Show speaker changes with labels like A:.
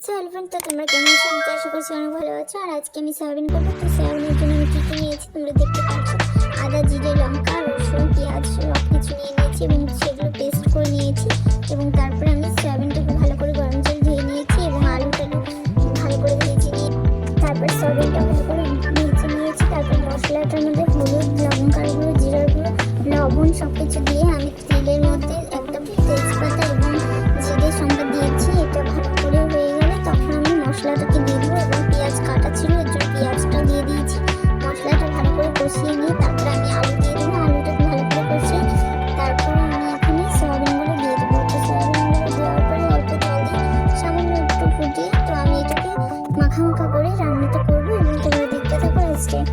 A: Cellphone তো তোমরা কেমন আছো? আমি আশা করছি অনেক ভালো আছো। আর আজকে আমি সয়াবিন করব, তো সয়াবিনের জন্য আমি কী কী নিয়েছি তোমরা দেখতে পাচ্ছ আদা, জিরে, লঙ্কা, রসুন, পেঁয়াজ সব কিছু নিয়ে নিয়েছি এবং সেগুলো পেস্ট করে নিয়েছি। এবং তারপরে আমি সয়াবিনটাকে ভালো করে গরম জল ধুয়ে নিয়েছি এবং আলুটা ভালো করে ভেজে নিয়ে তারপর সয়াবিনটা ভালো করে ভেজে নিয়েছি। তারপর মশলাটার মধ্যে মশলাটাকে দিয়ে এবং পেঁয়াজ কাটা ছিল, এর জন্য পেঁয়াজটা দিয়ে দিয়েছি। মশলাটা ভালো করে কষিয়ে নিয়ে তারপরে আমি আলু দিয়ে দেবো। আলুটা ভালো করে কষিয়ে তারপর আমি এখানে সয়াবিনগুলো দিয়ে দেবো। তো সয়াবিনগুলো দেওয়ার পরে অল্প জল দিয়ে সামান্য একটু ফুটিয়ে তো আমি এটাকে মাখা মাখা করে রান্নাটা করব। এবং তোমরা দেখতে থাকো স্টেপ